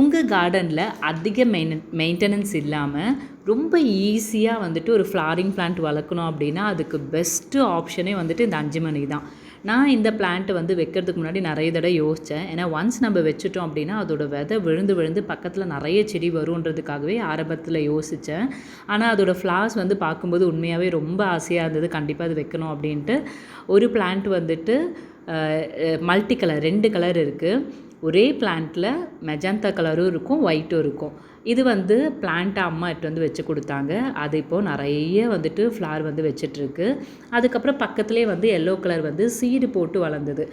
உங்கள் கார்டனில் அதிக மெயின் மெயின்டெனன்ஸ் இல்லாமல் ரொம்ப ஈஸியாக வந்துட்டு ஒரு ஃப்ளாரிங் பிளான்ட் வளர்க்கணும் அப்படின்னா அதுக்கு பெஸ்ட்டு ஆப்ஷனே வந்துட்டு இந்த அஞ்சு மணி தான். நான் இந்த பிளான்ட்டை வந்து வைக்கிறதுக்கு முன்னாடி நிறைய தடவை யோசித்தேன் ஏன்னா ஒன்ஸ் நம்ம வச்சுட்டோம் அப்படின்னா அதோட விதை விழுந்து விழுந்து பக்கத்தில் நிறைய செடி வருன்றதுக்காகவே ஆரம்பத்தில் யோசித்தேன் ஆனால் அதோட ஃப்ளார்ஸ் வந்து பார்க்கும்போது உண்மையாகவே ரொம்ப ஆசையாக இருந்தது. கண்டிப்பாக அது வைக்கணும் அப்படின்ட்டு ஒரு பிளான்ட் வந்துட்டு மல்டி கலர் ரெண்டு கலர் இருக்குது ஒரே பிளான்ட்டில் மெஜந்தா கலரும் இருக்கும் ஒயிட்டும் இருக்கும். இது வந்து பிளான்ட்டை அம்மா எடுத்து வந்து வச்சு கொடுத்தாங்க. அது இப்போது நிறைய வந்துட்டு ஃப்ளார் வந்து வச்சிட்ருக்கு அதுக்கப்புறம் பக்கத்துலேயே வந்து எல்லோ கலர் வந்து சீடு போட்டு வளர்ந்தது.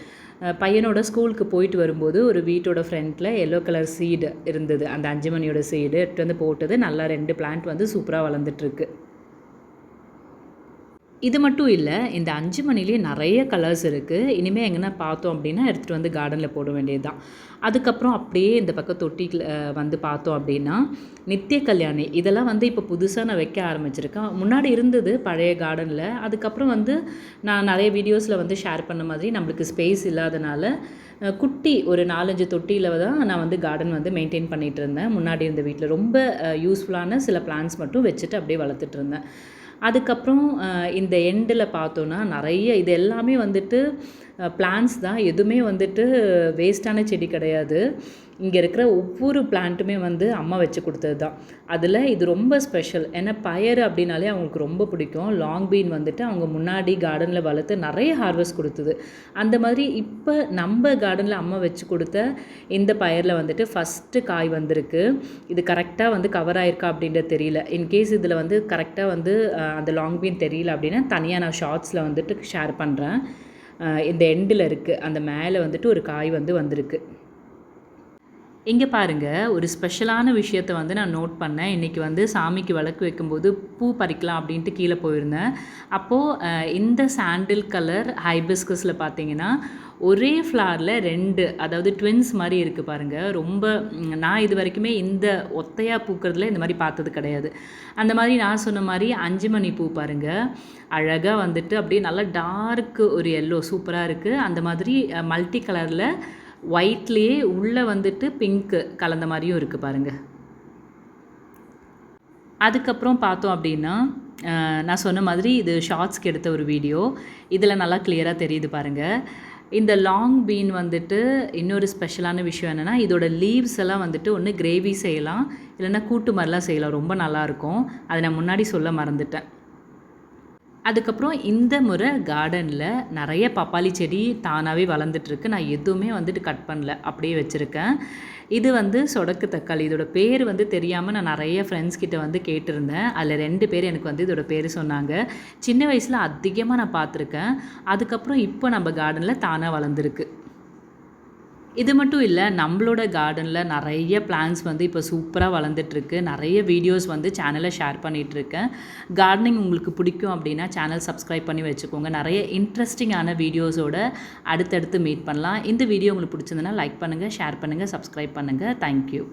பையனோட ஸ்கூலுக்கு போயிட்டு வரும்போது ஒரு வீட்டோட ஃப்ரண்ட்டில் எல்லோ கலர் சீடு இருந்தது. அந்த அஞ்சு மணியோட சீடு எடுத்து வந்து போட்டது. நல்லா ரெண்டு பிளான்ட் வந்து சூப்பராக வளர்ந்துட்டுருக்கு. இது மட்டும் இல்லை இந்த அஞ்சு மணிலேயே நிறைய கலர்ஸ் இருக்குது இனிமேல் எங்கன்னா பார்த்தோம் அப்படின்னா எடுத்துகிட்டு வந்து கார்டனில் போட வேண்டியது தான் அதுக்கப்புறம் அப்படியே இந்த பக்கம் தொட்டியில் வந்து பார்த்தோம் அப்படின்னா நித்திய கல்யாணி. இதெல்லாம் வந்து இப்போ புதுசாக நான் வைக்க ஆரம்பிச்சிருக்கேன். முன்னாடி இருந்தது பழைய கார்டனில் அதுக்கப்புறம் வந்து நான் நிறைய வீடியோஸில் வந்து ஷேர் பண்ண மாதிரி நம்மளுக்கு ஸ்பேஸ் இல்லாதனால குட்டி ஒரு நாலஞ்சு தொட்டியில் தான் நான் வந்து கார்டன் வந்து மெயின்டைன் பண்ணிகிட்டு இருந்தேன். முன்னாடி இருந்த வீட்டில் ரொம்ப யூஸ்ஃபுல்லான சில பிளான்ஸ் மட்டும் வச்சுட்டு அப்படியே வளர்த்துட்டு இருந்தேன். அதுக்கப்புறம் இந்த எண்டில் பார்த்தோன்னா நிறைய இது எல்லாமே வந்துட்டு பிளான்ஸ் தான். எதுவுமே வந்துட்டு வேஸ்ட்டான செடி கிடையாது. இங்கே இருக்கிற ஒவ்வொரு பிளான்ட்டுமே வந்து அம்மா வச்சு கொடுத்தது தான். அதில் இது ரொம்ப ஸ்பெஷல் ஏன்னா பயறு அப்படின்னாலே அவங்களுக்கு ரொம்ப பிடிக்கும். லாங் பீன் வந்துட்டு அவங்க முன்னாடி கார்டனில் வளர்த்து நிறைய ஹார்வெஸ்ட் கொடுத்தது. அந்த மாதிரி இப்போ நம்ம கார்டனில் அம்மா வச்சு கொடுத்த இந்த பயரில் வந்துட்டு ஃபஸ்ட்டு காய் வந்திருக்கு. இது கரெக்டாக வந்து கவர் ஆயிருக்கா அப்படின்றது தெரியல. இன்கேஸ் இதில் வந்து கரெக்டாக வந்து அந்த லாங் பீன் தெரியல அப்படின்னா தனியாக நான் ஷார்ட்ஸில் வந்துட்டு ஷேர் பண்ணுறேன் இந்த எண்டில் இருக்குது அந்த மேலே வந்துட்டு ஒரு காய் வந்து வந்திருக்கு. இங்கே பாருங்கள் ஒரு ஸ்பெஷலான விஷயத்தை வந்து நான் நோட் பண்ணேன். இன்றைக்கி வந்து சாமிக்கு விளக்கு வைக்கும்போது பூ பறிக்கலாம் அப்படின்ட்டு கீழே போயிருந்தேன். அப்போது இந்த சாண்டில் கலர் ஹைபிஸ்கஸில் பார்த்தீங்கன்னா ஒரே ஃப்ளாரில் ரெண்டு அதாவது ட்வின்ஸ் மாதிரி இருக்குது பாருங்கள் ரொம்ப நான் இது வரைக்குமே இந்த ஒத்தையாக பூக்கிறதுல இந்த மாதிரி பார்த்தது கிடையாது. அந்த மாதிரி நான் சொன்ன மாதிரி அஞ்சு மணி பூ பாருங்கள் அழகாக வந்துட்டு அப்படியே நல்லா டார்க்கு ஒரு எல்லோ சூப்பராக இருக்குது அந்த மாதிரி மல்டி கலரில் ஒயிட்லேயே உள்ளே வந்துட்டு பிங்க்கு கலந்த மாதிரியும் இருக்குது பாருங்கள் அதுக்கப்புறம் பார்த்தோம் அப்படின்னா நான் சொன்ன மாதிரி இது ஷார்ட்ஸ்க்கு எடுத்த ஒரு வீடியோ இதில் நல்லா கிளியராக தெரியுது பாருங்கள் இந்த லாங் பீன் வந்துட்டு இன்னொரு ஸ்பெஷலான விஷயம் என்னென்னா இதோட லீவ்ஸ் எல்லாம் வந்துட்டு ஒன்று கிரேவி செய்யலாம் இல்லைன்னா கூட்டு மாதிரிலாம் செய்யலாம். ரொம்ப நல்லாயிருக்கும் அதை நான் முன்னாடி சொல்ல மறந்துட்டேன். அதுக்கப்புறம் இந்த முறை கார்டனில் நிறைய பப்பாளி செடி தானாகவே வளர்ந்துட்டுருக்கு. நான் எதுவுமே வந்துட்டு கட் பண்ணல. அப்படியே வச்சுருக்கேன். இது வந்து சொடக்கு தக்காளி. இதோட பேர் வந்து தெரியாமல் நான் நிறைய ஃப்ரெண்ட்ஸ் கிட்ட வந்து கேட்டிருந்தேன். அதில் ரெண்டு பேர் எனக்கு வந்து இதோட பேர் சொன்னாங்க. சின்ன வயசில் அதிகமாக நான் பார்த்துருக்கேன். அதுக்கப்புறம் இப்போ நம்ம கார்டனில் தானாக வளர்ந்துருக்கு. இது மட்டும் இல்லை நம்மளோட கார்டனில் நிறைய பிளான்ஸ் வந்து இப்போ சூப்பராக வளர்ந்துட்டுருக்கு. நிறைய வீடியோஸ் வந்து சேனலை ஷேர் பண்ணிகிட்ருக்கேன் கார்டனிங் உங்களுக்கு பிடிக்கும் அப்படின்னா சேனல் சப்ஸ்கிரைப் பண்ணி வச்சுக்கோங்க. நிறைய இன்ட்ரெஸ்டிங்கான வீடியோஸோட அடுத்தடுத்து மீட் பண்ணலாம். இந்த வீடியோ உங்களுக்கு பிடிச்சிருந்தனா லைக் பண்ணுங்கள் ஷேர் பண்ணுங்கள் சப்ஸ்கிரைப் பண்ணுங்கள் தேங்க்யூ